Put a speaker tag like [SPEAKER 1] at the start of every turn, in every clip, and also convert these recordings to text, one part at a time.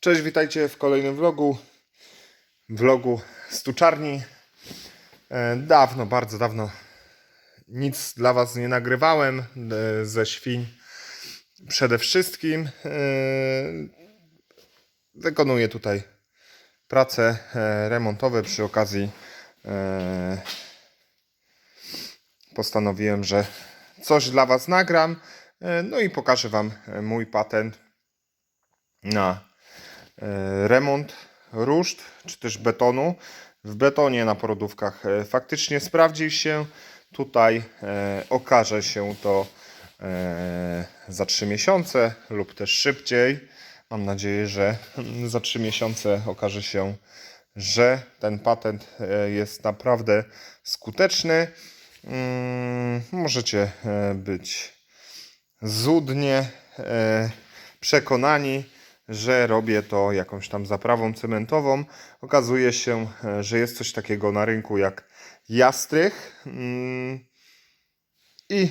[SPEAKER 1] Cześć, witajcie w kolejnym vlogu. Vlogu z tuczarni. E, Dawno, bardzo dawno nic dla Was nie nagrywałem e, ze świń. Przede wszystkim e, wykonuję tutaj prace remontowe przy okazji. Postanowiłem, że coś dla Was nagram. No i pokażę Wam mój patent na remont ruszt czy też betonu. W betonie na porodówkach e, faktycznie sprawdził się. Tutaj e, okaże się to e, za 3 miesiące lub też szybciej. Mam nadzieję, że za 3 miesiące okaże się, że ten patent e, jest naprawdę skuteczny. Mm, Możecie e, być zudnie e, przekonani, że robię to jakąś tam zaprawą cementową. Okazuje się, e, że jest coś takiego na rynku jak jastrych. Mm, I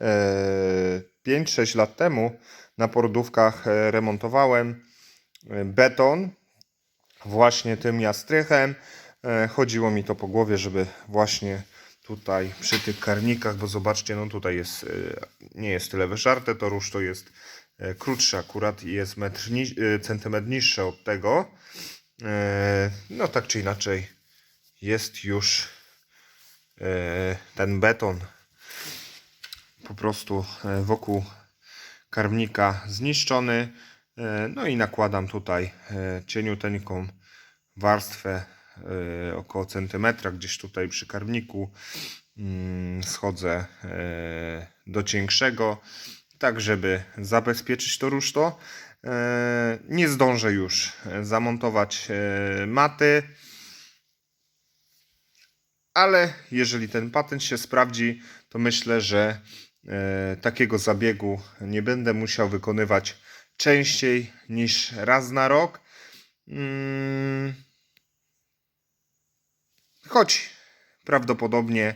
[SPEAKER 1] e, 5-6 lat temu na porodówkach e, remontowałem e, beton właśnie tym jastrychem. E, Chodziło mi to po głowie, żeby właśnie tutaj przy tych karnikach, bo zobaczcie, no tutaj jest, e, nie jest tyle wyszarte, to róż to jest e, krótsze akurat i jest metr, ni- e, centymetr niższe od tego. E, No tak czy inaczej jest już ten beton po prostu wokół karmnika zniszczony. No i nakładam tutaj cieniuteńką warstwę około centymetra gdzieś tutaj przy karmniku. Mm, Schodzę do cieńszego, tak żeby zabezpieczyć to ruszto. E, Nie zdążę już e, zamontować e, maty, ale jeżeli ten patent się sprawdzi, to myślę, że takiego zabiegu nie będę musiał wykonywać częściej niż raz na rok. Mm, choć prawdopodobnie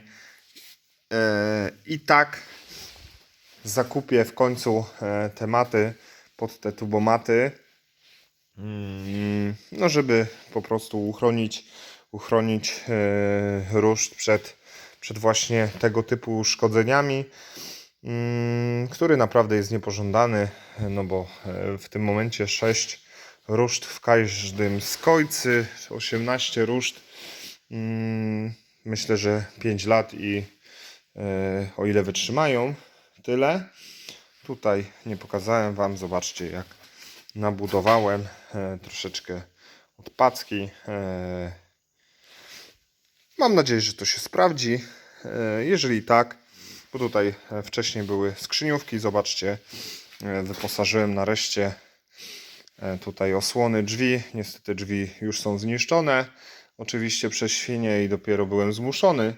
[SPEAKER 1] i tak zakupię w końcu e, tematy pod te tubomaty. Mm, No, żeby po prostu uchronić, uchronić e, ruszt przed, przed właśnie tego typu uszkodzeniami, mm, który naprawdę jest niepożądany, no bo e, w tym momencie 6 ruszt w każdym z kojcy, 18 ruszt. Mm, Myślę, że 5 lat i o ile wytrzymają, tyle. Tutaj nie pokazałem Wam, zobaczcie jak nabudowałem e, troszeczkę od packi. E, mam nadzieję, że to się sprawdzi. E, jeżeli tak, bo tutaj wcześniej były skrzyniówki, zobaczcie, wyposażyłem nareszcie tutaj osłony drzwi. Niestety drzwi już są zniszczone. Oczywiście przez świnie i dopiero byłem zmuszony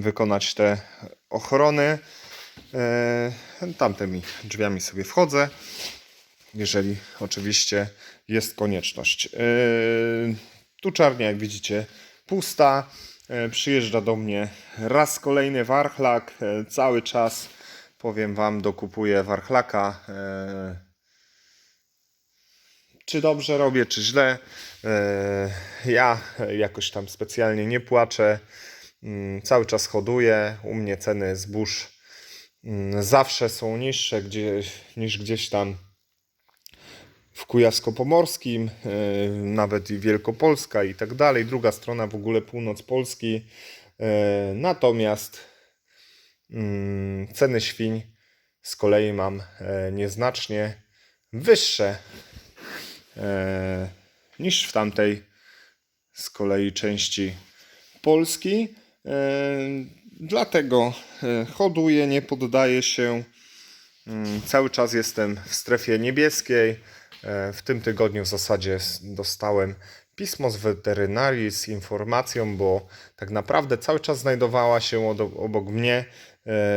[SPEAKER 1] wykonać te ochrony. E, Tamtymi drzwiami sobie wchodzę, jeżeli oczywiście jest konieczność. E, Tuczarnia, jak widzicie, pusta. E, Przyjeżdża do mnie raz kolejny warchlak. Cały czas, powiem Wam, dokupuję warchlaka. Czy dobrze robię, czy źle? Ja jakoś tam specjalnie nie płaczę. Mm, Cały czas hoduję. U mnie ceny zbóż mm, zawsze są niższe gdzieś, niż gdzieś tam w Kujawsko-Pomorskim, e, nawet i Wielkopolska i tak dalej. Druga strona w ogóle północ Polski. E, Natomiast mm, ceny świń z kolei mam e, nieznacznie wyższe niż w tamtej z kolei części Polski. Dlatego e, hoduję, nie poddaję się. Mm, Cały czas jestem w strefie niebieskiej. E, W tym tygodniu w zasadzie dostałem pismo z weterynarii z informacją, bo tak naprawdę cały czas znajdowała się obok mnie e,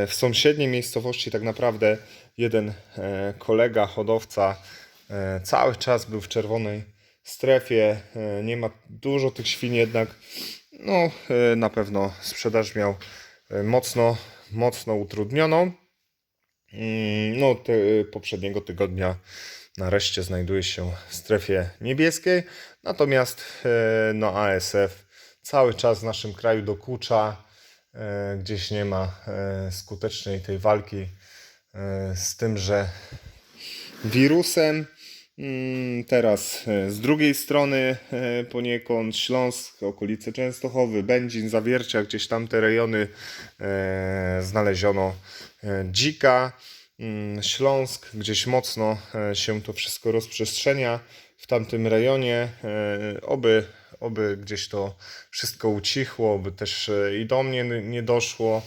[SPEAKER 1] w sąsiedniej miejscowości. Tak naprawdę jeden kolega, hodowca, cały czas był w czerwonej strefie. Nie ma dużo tych świń jednak. No, e, na pewno sprzedaż miał e, mocno, mocno utrudnioną. Mm, No, te, poprzedniego tygodnia nareszcie znajduje się w strefie niebieskiej, natomiast e, no, ASF cały czas w naszym kraju dokucza, e, gdzieś nie ma e, skutecznej tej walki e, z tymże wirusem. Mm, Teraz e, z drugiej strony e, poniekąd Śląsk, okolice Częstochowy, Będzin, Zawiercia, gdzieś tam te rejony e, znaleziono dzika. Mm, Śląsk, gdzieś mocno się to wszystko rozprzestrzenia w tamtym rejonie. Oby, oby gdzieś to wszystko ucichło, oby też i do mnie nie doszło,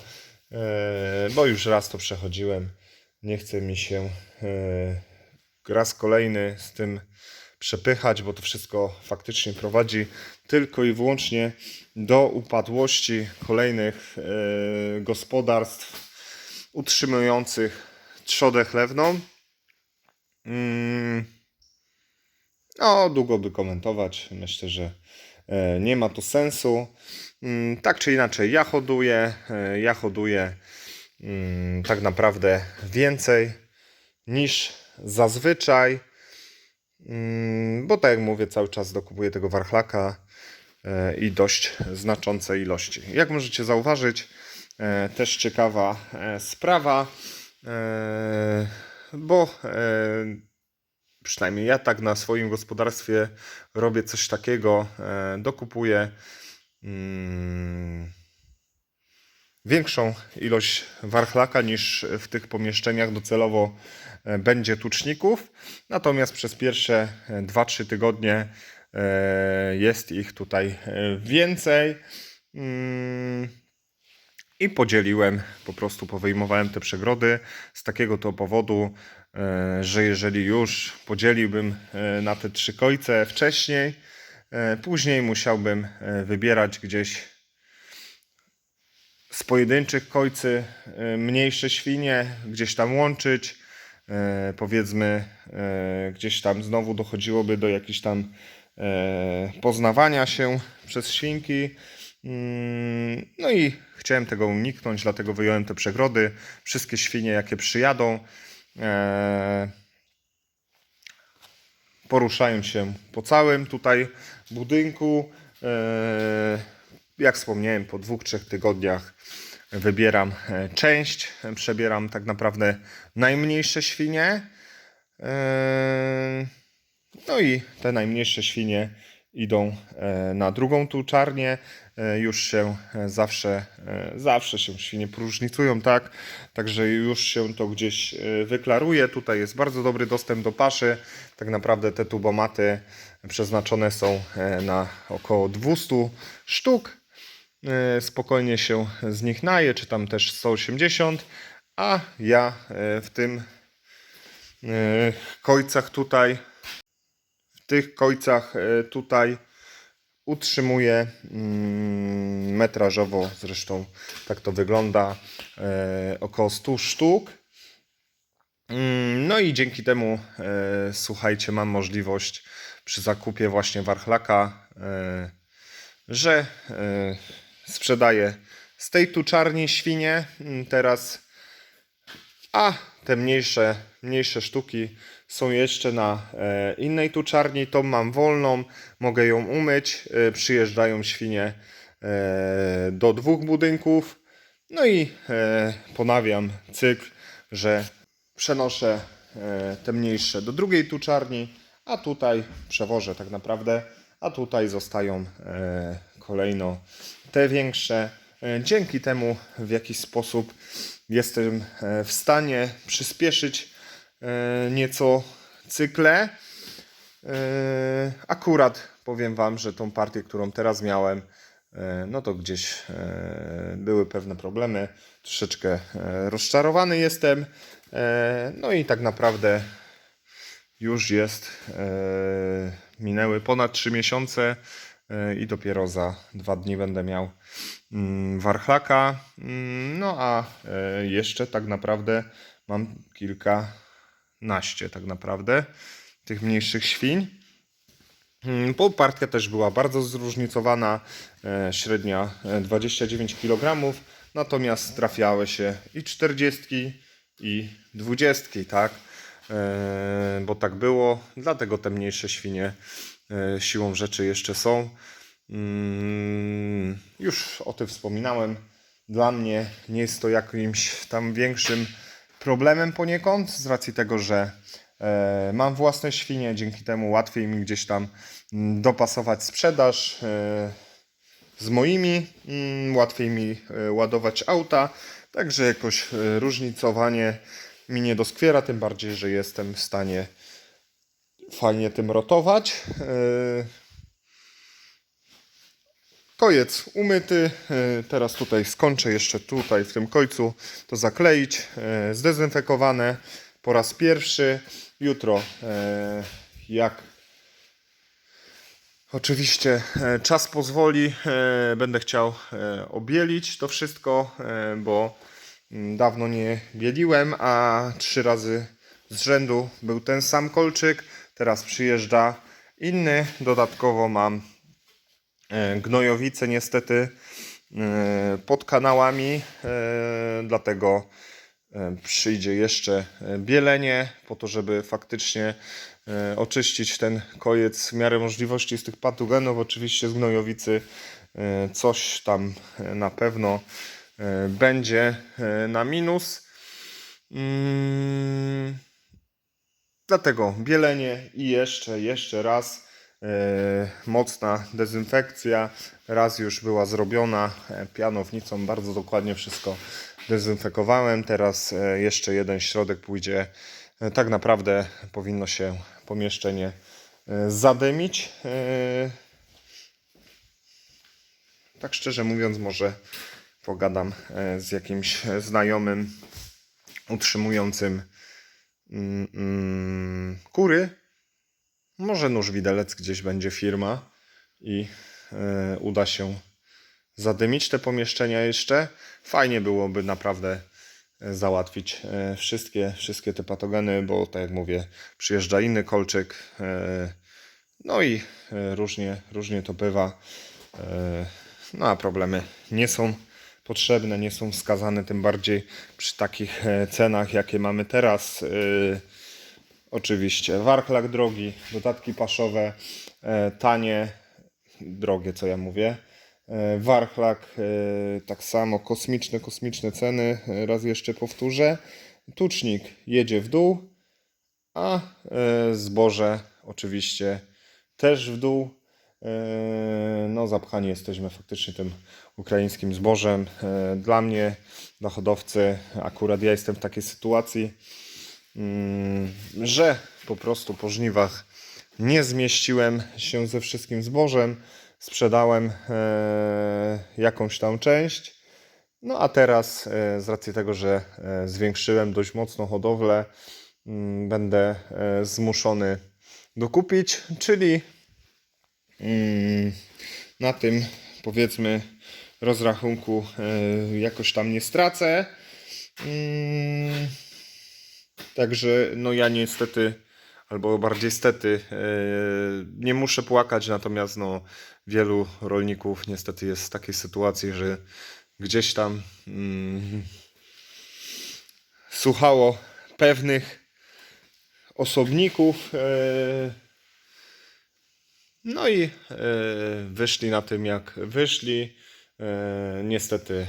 [SPEAKER 1] bo już raz to przechodziłem. Nie chce mi się raz kolejny z tym przepychać, bo to wszystko faktycznie prowadzi tylko i wyłącznie do upadłości kolejnych e, gospodarstw utrzymujących trzodę chlewną. Mm, No, długo by komentować. Myślę, że e, nie ma to sensu. Mm, Tak czy inaczej, ja hoduję. e, Ja hoduję mm, tak naprawdę więcej niż zazwyczaj. Mm, Bo tak jak mówię, cały czas dokupuję tego warchlaka e, i dość znaczące ilości. Jak możecie zauważyć, e, też ciekawa e, sprawa, bo przynajmniej ja tak na swoim gospodarstwie robię coś takiego, dokupuję mm, większą ilość warchlaka niż w tych pomieszczeniach docelowo e, będzie tuczników. Natomiast przez pierwsze e, 2-3 tygodnie e, jest ich tutaj e, więcej. Mm, I podzieliłem, po prostu powyjmowałem te przegrody z takiego to powodu, e, że jeżeli już podzieliłbym e, na te trzy kojce wcześniej, e, później musiałbym e, wybierać gdzieś z pojedynczych kojcy e, mniejsze świnie, gdzieś tam łączyć. E, Powiedzmy, e, gdzieś tam znowu dochodziłoby do jakichś tam poznawania się przez świnki. Mm, No i chciałem tego uniknąć, dlatego wyjąłem te przegrody. Wszystkie świnie, jakie przyjadą, poruszają się po całym tutaj budynku. Jak wspomniałem, po dwóch, trzech tygodniach wybieram e, część. Przebieram tak naprawdę najmniejsze świnie. E, No i te najmniejsze świnie idą e, na drugą tuczarnię. Już się zawsze, zawsze się świnie próżnicują, tak? Także już się to gdzieś wyklaruje. Tutaj jest bardzo dobry dostęp do paszy. Tak naprawdę te tubomaty przeznaczone są na około 200 sztuk. E, Spokojnie się z nich naje, czy tam też 180. A ja e, w tym e, kojcach tutaj w tych kojcach tutaj utrzymuję mm, metrażowo, zresztą tak to wygląda, około 100 sztuk. Mm, No i dzięki temu, słuchajcie, mam możliwość przy zakupie właśnie warchlaka, że sprzedaję z tej tuczarni świnie mm, teraz, a te mniejsze, mniejsze sztuki są jeszcze na e, innej tuczarni. Tą mam wolną, mogę ją umyć. E, przyjeżdżają świnie e, do dwóch budynków. No i ponawiam cykl, że przenoszę te mniejsze do drugiej tuczarni, a tutaj przewożę tak naprawdę, a tutaj zostają kolejno te większe. E, Dzięki temu w jakiś sposób jestem e, w stanie przyspieszyć e, nieco cykle. Akurat powiem Wam, że tą partię, którą teraz miałem, no to gdzieś były pewne problemy. Troszeczkę rozczarowany jestem. No i tak naprawdę już jest, minęły ponad 3 miesiące i dopiero za dwa dni będę miał mm, warchlaka. Mm, No a e, jeszcze tak naprawdę mam kilkanaście tak naprawdę tych mniejszych świń. Mm, Bo partia też była bardzo zróżnicowana, e, średnia e, 29 kg, natomiast trafiały się i 40, i dwudziestki, tak? E, bo tak było, dlatego te mniejsze świnie e, siłą rzeczy jeszcze są. Mm, już o tym wspominałem. Dla mnie nie jest to jakimś tam większym problemem poniekąd, z racji tego, że e, mam własne świnie, dzięki temu łatwiej mi gdzieś tam mm, dopasować sprzedaż e, z moimi, mm, łatwiej mi e, ładować auta, także jakoś e, różnicowanie mi nie doskwiera, tym bardziej, że jestem w stanie fajnie tym rotować. E, Kojec umyty. E, Teraz tutaj skończę jeszcze tutaj w tym końcu to zakleić. E, Zdezynfekowane po raz pierwszy. Jutro jak oczywiście czas pozwoli, będę chciał obielić to wszystko, bo mm, dawno nie bieliłem, a trzy razy z rzędu był ten sam kolczyk. Teraz przyjeżdża inny. Dodatkowo mam e, gnojowice niestety e, pod kanałami, e, dlatego przyjdzie jeszcze bielenie po to, żeby faktycznie oczyścić ten kojec w miarę możliwości z tych patogenów. Oczywiście z gnojowicy coś tam na pewno będzie na minus. Mm, Dlatego bielenie i jeszcze, jeszcze raz e, mocna dezynfekcja. Raz już była zrobiona e, pianownicą, bardzo dokładnie wszystko dezynfekowałem. Teraz e, jeszcze jeden środek pójdzie. Tak naprawdę powinno się pomieszczenie zadymić. Tak szczerze mówiąc, może pogadam z jakimś znajomym utrzymującym mm, mm, kury. Może nóż widelec gdzieś będzie firma i e, uda się zadymić te pomieszczenia jeszcze. Fajnie byłoby naprawdę e, załatwić e, wszystkie, wszystkie te patogeny, bo tak jak mówię, przyjeżdża inny kolczyk. No i różnie, różnie to bywa. No a problemy nie są potrzebne, nie są wskazane, tym bardziej przy takich e, cenach, jakie mamy teraz. E, Oczywiście warchlak drogi, dodatki paszowe, e, tanie, drogie co ja mówię. Warchlak tak samo, kosmiczne, kosmiczne ceny, raz jeszcze powtórzę. Tucznik jedzie w dół, a zboże oczywiście też w dół. No, zapchani jesteśmy faktycznie tym ukraińskim zbożem. E, Dla mnie, dla hodowcy, akurat ja jestem w takiej sytuacji, mm, że po prostu po żniwach nie zmieściłem się ze wszystkim zbożem. Sprzedałem e, jakąś tam część. No a teraz, e, z racji tego, że zwiększyłem dość mocno hodowlę, mm, będę zmuszony dokupić, czyli mm, na tym powiedzmy rozrachunku e, jakoś tam nie stracę. Mm, Także no ja niestety, albo bardziej stety, e, nie muszę płakać, natomiast no wielu rolników niestety jest w takiej sytuacji, że gdzieś tam mm, słuchało pewnych osobników. E, no i wyszli na tym, jak wyszli. E, niestety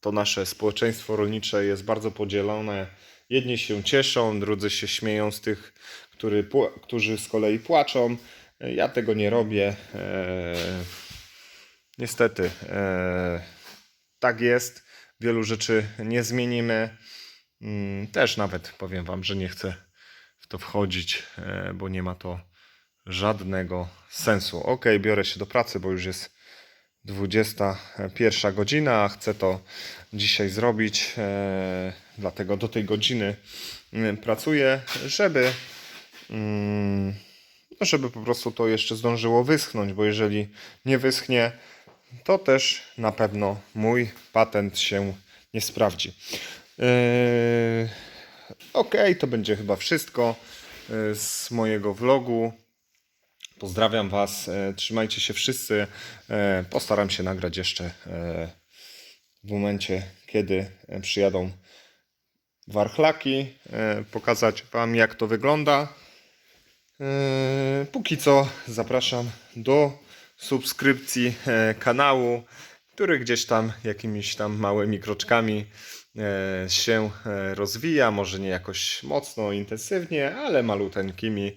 [SPEAKER 1] to nasze społeczeństwo rolnicze jest bardzo podzielone. Jedni się cieszą, drudzy się śmieją z tych, który, którzy z kolei płaczą. E, Ja tego nie robię. E, niestety tak jest. Wielu rzeczy nie zmienimy. Mm, Też nawet powiem Wam, że nie chcę w to wchodzić, bo nie ma to żadnego sensu. Ok, biorę się do pracy, bo już jest 21 godzina, a chcę to dzisiaj zrobić, e, dlatego do tej godziny mm, pracuję, żeby, mm, no, żeby po prostu to jeszcze zdążyło wyschnąć, bo jeżeli nie wyschnie, to też na pewno mój patent się nie sprawdzi. Yy, ok, to będzie chyba wszystko yy, z mojego vlogu. Pozdrawiam Was, e, trzymajcie się wszyscy. E, Postaram się nagrać jeszcze e, w momencie, kiedy przyjadą warchlaki, pokazać Wam jak to wygląda. Póki co zapraszam do subskrypcji kanału, który gdzieś tam jakimiś tam małymi kroczkami się rozwija. Może nie jakoś mocno, intensywnie, ale maluteńkimi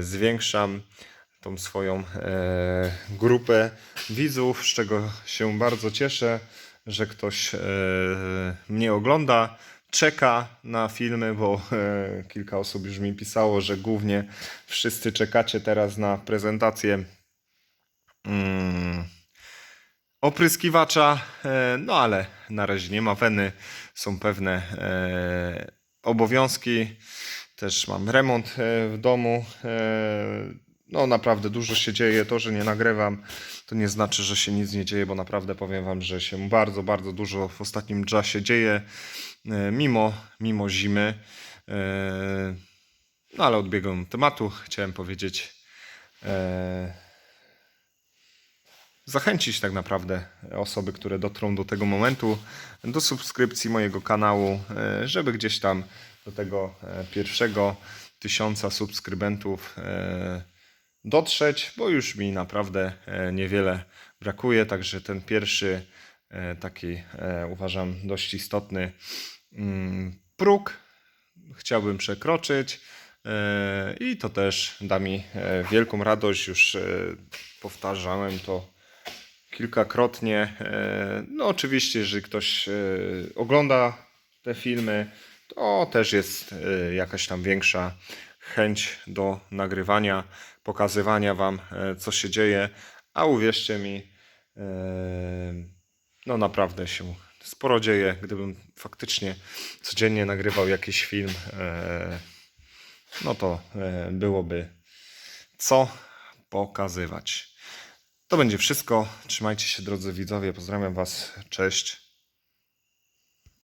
[SPEAKER 1] zwiększam tą swoją e, grupę widzów, z czego się bardzo cieszę, że ktoś e, mnie ogląda, czeka na filmy, bo e, kilka osób już mi pisało, że głównie wszyscy czekacie teraz na prezentację mm, opryskiwacza, e, no ale na razie nie ma weny, są pewne e, obowiązki, też mam remont e, w domu, e, no naprawdę dużo się dzieje, to, że nie nagrywam, to nie znaczy, że się nic nie dzieje, bo naprawdę powiem Wam, że się bardzo, bardzo dużo w ostatnim czasie dzieje, e, mimo, mimo zimy. E, No ale odbiegam tematu, chciałem powiedzieć, e, zachęcić tak naprawdę osoby, które dotrą do tego momentu, do subskrypcji mojego kanału, żeby gdzieś tam do tego pierwszego tysiąca subskrybentów dotrzeć, bo już mi naprawdę e, niewiele brakuje, także ten pierwszy e, taki e, uważam dość istotny mm, próg chciałbym przekroczyć. I to też da mi wielką radość, już powtarzałem to kilkakrotnie. No oczywiście, jeżeli ktoś ogląda te filmy, to też jest jakaś tam większa chęć do nagrywania, pokazywania Wam, e, co się dzieje, a uwierzcie mi, e, no naprawdę się sporo dzieje. Gdybym faktycznie codziennie nagrywał jakiś film, e, no to byłoby co pokazywać. To będzie wszystko. Trzymajcie się, drodzy widzowie. Pozdrawiam Was. Cześć.